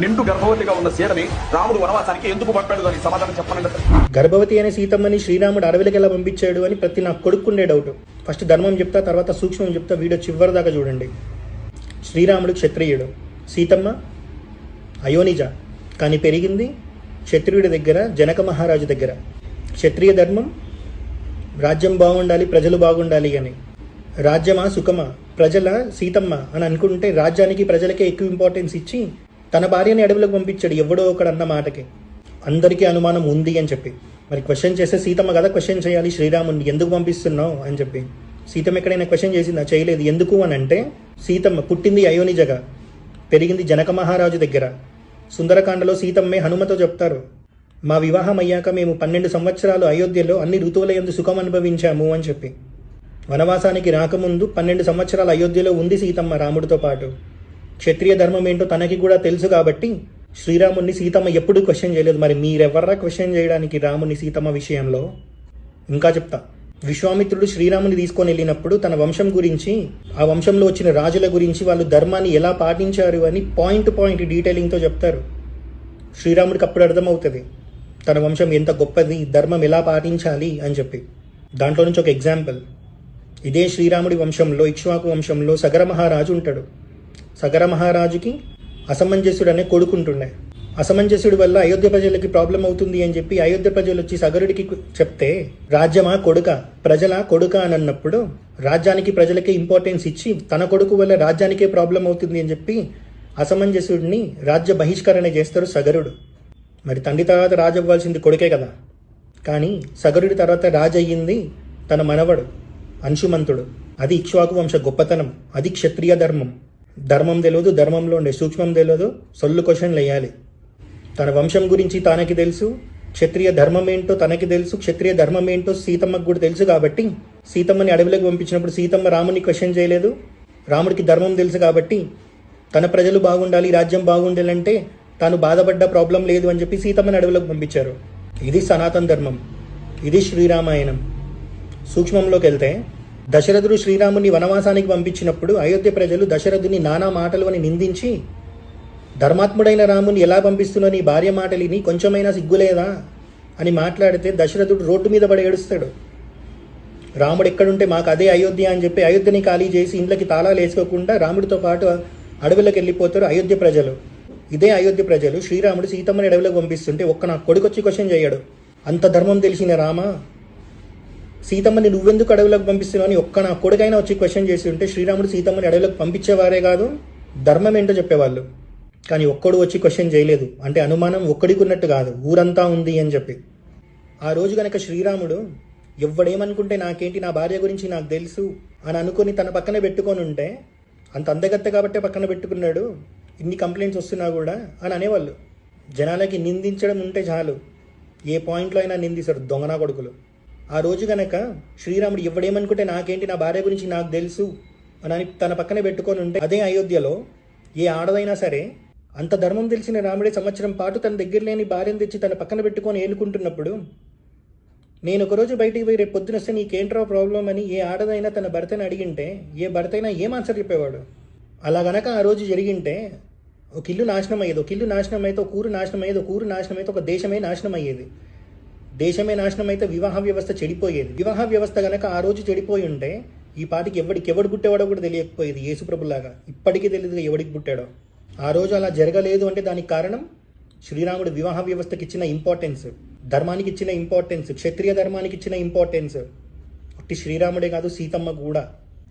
నిండు గర్భవతిగా ఉన్న సీతని రాముడు వనవాసానికి ఎందుకు పంపాడు అని సమాధానం చెప్పనండి గర్భవతి అనే సీతమ్మని శ్రీరాముడు అడవిలకి ఎలా పంపించాడు అని ప్రతి నాకు కొడుకుండే డౌట్ ఫస్ట్ ధర్మం చెప్తా తర్వాత సూక్ష్మం చెప్తా వీడియో చివరి దాకా చూడండి. శ్రీరాముడు క్షత్రియుడు. సీతమ్మ అయోనిజ. కానీ పెరిగింది క్షత్రియుడి దగ్గర జనక మహారాజు దగ్గర. క్షత్రియ ధర్మం రాజ్యం బాగుండాలి ప్రజలు బాగుండాలి అని. రాజ్యమా సుఖమా? ప్రజల సీతమ్మ అని అనుకుంటే రాజ్యానికి ప్రజలకే ఎక్కువ ఇంపార్టెన్స్ ఇచ్చి తన భార్యని అడవిలోకి పంపించాడు ఎవడో ఒకడు అన్న మాటకి. అందరికీ అనుమానం ఉంది అని చెప్పి. మరి క్వశ్చన్ చేస్తే సీతమ్మ కదా క్వశ్చన్ చేయాలి శ్రీరాముని ఎందుకు పంపిస్తున్నావు అని చెప్పి. సీతమ్మ ఎక్కడైనా క్వశ్చన్ చేసిందా? చేయలేదు. ఎందుకు అని అంటే సీతమ్మ పుట్టింది అయోనిజగా పెరిగింది జనక మహారాజు దగ్గర. సుందరకాండలో సీతమ్మే హనుమతో చెప్తారు మా వివాహం అయ్యాక మేము పన్నెండు సంవత్సరాలు అయోధ్యలో అన్ని ఋతువుల యందు సుఖం అనుభవించాము అని చెప్పి. వనవాసానికి రాకముందు పన్నెండు సంవత్సరాలు అయోధ్యలో ఉంది సీతమ్మ రాముడితో పాటు. క్షత్రియ ధర్మం ఏంటో తనకి కూడా తెలుసు కాబట్టి శ్రీరాముని సీతమ్మ ఎప్పుడూ క్వశ్చన్ చేయలేదు. మరి మీరెవర్రా క్వశ్చన్ చేయడానికి రాముని సీతమ్మ విషయంలో? ఇంకా చెప్తా. విశ్వామిత్రుడు శ్రీరాముని తీసుకొని వెళ్ళినప్పుడు తన వంశం గురించి ఆ వంశంలో వచ్చిన రాజుల గురించి వాళ్ళు ధర్మాన్ని ఎలా పాటించారు అని పాయింట్ పాయింట్ డీటెయిలింగ్తో చెప్తారు. శ్రీరాముడికి అప్పుడు అర్థమవుతుంది. తన వంశం ఎంత గొప్పది ధర్మం ఎలా పాటించాలి అని చెప్పి. దాంట్లో నుంచి ఒక ఎగ్జాంపుల్ ఇదే శ్రీరాముడి వంశంలో ఇక్ష్వాకు వంశంలో సగర మహారాజు ఉంటాడు. సగర మహారాజుకి అసమంజసుడు అనే కొడుకుంటుండే. అసమంజసుడి వల్ల అయోధ్య ప్రజలకి ప్రాబ్లం అవుతుంది అని చెప్పి అయోధ్య ప్రజలు వచ్చి సగరుడికి చెప్తే రాజ్యమా కొడుక? ప్రజల కొడుక అని అన్నప్పుడు రాజ్యానికి ప్రజలకే ఇంపార్టెన్స్ ఇచ్చి తన కొడుకు వల్ల రాజ్యానికే ప్రాబ్లం అవుతుంది అని చెప్పి అసమంజసుడిని రాజ్య బహిష్కరణ చేస్తారు సగరుడు. మరి తండ్రి తర్వాత రాజు అవ్వాల్సింది కొడుకే కదా. కానీ సగరుడి తర్వాత రాజు అయ్యింది తన మనవడు అంశుమంతుడు. అది ఇక్ష్వాకు వంశ గొప్పతనం అది క్షత్రియ ధర్మం. ధర్మం తెలియదు ధర్మంలో ఉండే సూక్ష్మం తెలియదు సొల్లు క్వశ్చన్లు వేయాలి. తన వంశం గురించి తనకి తెలుసు క్షత్రియ ధర్మం ఏంటో తనకి తెలుసు క్షత్రియ ధర్మం ఏంటో సీతమ్మకు కూడా తెలుసు కాబట్టి సీతమ్మని అడవిలోకి పంపించినప్పుడు సీతమ్మ రాముని క్వశ్చన్ చేయలేదు. రాముడికి ధర్మం తెలుసు కాబట్టి తన ప్రజలు బాగుండాలి రాజ్యం బాగుండాలంటే తాను బాధపడ్డ ప్రాబ్లం లేదు అని చెప్పి సీతమ్మని అడవిలోకి పంపించారు. ఇది సనాతన ధర్మం. ఇది శ్రీరామాయణం. సూక్ష్మంలోకి వెళ్తే దశరథుడు శ్రీరాముని వనవాసానికి పంపించినప్పుడు అయోధ్య ప్రజలు దశరథుని నానా మాటలు అని నిందించి ధర్మాత్ముడైన రాముని ఎలా పంపిస్తున్న నీ భార్య మాటలిని కొంచెమైనా సిగ్గులేదా? అని మాట్లాడితే దశరథుడు రోడ్డు మీద పడి ఏడుస్తాడు. రాముడు ఎక్కడుంటే మాకు అదే అయోధ్య అని చెప్పి అయోధ్యని ఖాళీ చేసి ఇంట్లోకి తాళాలు వేసుకోకుండా రాముడితో పాటు అడవిలోకి వెళ్ళిపోతారు అయోధ్య ప్రజలు. ఇదే అయోధ్య ప్రజలు శ్రీరాముడు సీతమ్మని అడవిలోకి పంపిస్తుంటే ఒక్క నా కొడుకొచ్చి క్వశ్చన్ చేయడు. అంత ధర్మం తెలిసిన రామ? సీతమ్మని నువ్వెందుకు అడవులకు పంపిస్తున్నావు అని ఒక్క నా కొడుకైనా వచ్చి క్వశ్చన్ చేసి ఉంటే శ్రీరాముడు సీతమ్మని అడవులకు పంపించేవారే కాదు ధర్మం ఏంటో చెప్పేవాళ్ళు. కానీ ఒక్కడు వచ్చి క్వశ్చన్ చేయలేదు. అంటే అనుమానం ఒక్కడికి ఉన్నట్టు కాదు ఊరంతా ఉంది అని చెప్పి. ఆ రోజు కనుక శ్రీరాముడు ఎవ్వడేమనుకుంటే నాకేంటి నా భార్య గురించి నాకు తెలుసు అని అనుకుని తన పక్కన పెట్టుకొని ఉంటే అంత అందగత్త కాబట్టే పక్కన పెట్టుకున్నాడు ఇన్ని కంప్లైంట్స్ వస్తున్నా కూడా అని అనేవాళ్ళు. జనాలకి నిందించడం ఉంటే చాలు. ఏ పాయింట్లో అయినా నిందిస్తారు దొంగనా కొడుకులు. ఆ రోజు గనక శ్రీరాముడు ఇవ్వడేమనుకుంటే నాకేంటి నా భార్య గురించి నాకు తెలుసు అని అని తన పక్కనే పెట్టుకొని ఉంటే అదే అయోధ్యలో ఏ ఆడదైనా సరే అంత ధర్మం తెలిసిన రాముడే సంవత్సరం పాటు తన దగ్గర లేని భార్యను తెచ్చి తన పక్కన పెట్టుకొని ఏలుకుంటున్నప్పుడు నేను ఒకరోజు బయటికి పోయి రేపు పొద్దున వస్తే నీకేంట్రా ప్రాబ్లం అని ఏ ఆడదైనా తన భర్తని అడిగింటే ఏ భర్త అయినా ఏం ఆన్సర్ చెప్పేవాడు? అలా గనక ఆ రోజు జరిగింటే ఒక ఇల్లు నాశనం అయ్యేది ఒక ఇల్లు నాశనం అయితే ఒక ఊరు నాశనం అయ్యేది ఒక ఊరు నాశనం అయితే ఒక దేశమే నాశనం అయ్యేది దేశమే నాశనం అయితే వివాహ వ్యవస్థ చెడిపోయేది. వివాహ వ్యవస్థ గనక ఆ రోజు చెడిపోయి ఉంటే ఈ పాటికి ఎవడికి ఎవడు పుట్టేవాడో కూడా తెలియకపోయేది యేసుప్రభులాగా ఇప్పటికీ తెలియదు ఎవడికి పుట్టాడో. ఆ రోజు అలా జరగలేదు అంటే దానికి కారణం శ్రీరాముడు వివాహ వ్యవస్థకి ఇచ్చిన ఇంపార్టెన్స్ ధర్మానికి ఇచ్చిన ఇంపార్టెన్స్ క్షత్రియ ధర్మానికి ఇచ్చిన ఇంపార్టెన్స్ ఒకటి శ్రీరాముడే కాదు సీతమ్మ కూడా.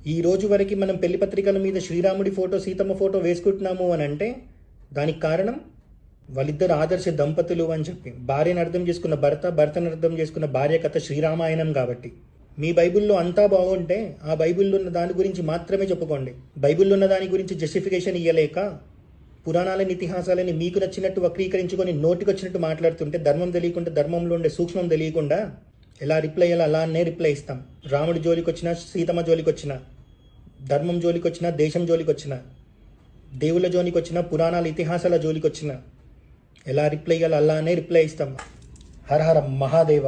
ఈ రోజు వరకు మనం పెళ్ళి పత్రికల మీద శ్రీరాముడి ఫోటో సీతమ్మ ఫోటో వేసుకుంటున్నాము అని అంటే దానికి కారణం వాళ్ళిద్దరు ఆదర్శ దంపతులు అని చెప్పి భార్యను అర్థం చేసుకున్న భర్త భర్తను అర్థం చేసుకున్న భార్య కథ శ్రీరామాయణం కాబట్టి. మీ బైబిల్లో అంతా బాగుంటే ఆ బైబిల్లో ఉన్న దాని గురించి మాత్రమే చెప్పుకోండి. బైబిల్లో ఉన్న దాని గురించి జస్టిఫికేషన్ ఇవ్వలేక పురాణాలని ఇతిహాసాలని మీకు నచ్చినట్టు వక్రీకరించుకొని నోటికి వచ్చినట్టు మాట్లాడుతుంటే ధర్మం తెలియకుండా ధర్మంలో ఉండే సూక్ష్మం తెలియకుండా ఎలా రిప్లై అలా అలానే రిప్లై ఇస్తాం. రాముడి జోలికి వచ్చినా సీతమ్మ జోలికి వచ్చినా ధర్మం జోలికి వచ్చినా దేశం జోలికి వచ్చినా దేవుళ్ళ జోలికి వచ్చినా పురాణాల ఇతిహాసాల జోలికి వచ్చినా ఎలా రిప్లై ఇవ్వాలో అలానే రిప్లై ఇస్తాం హర హర మహాదేవ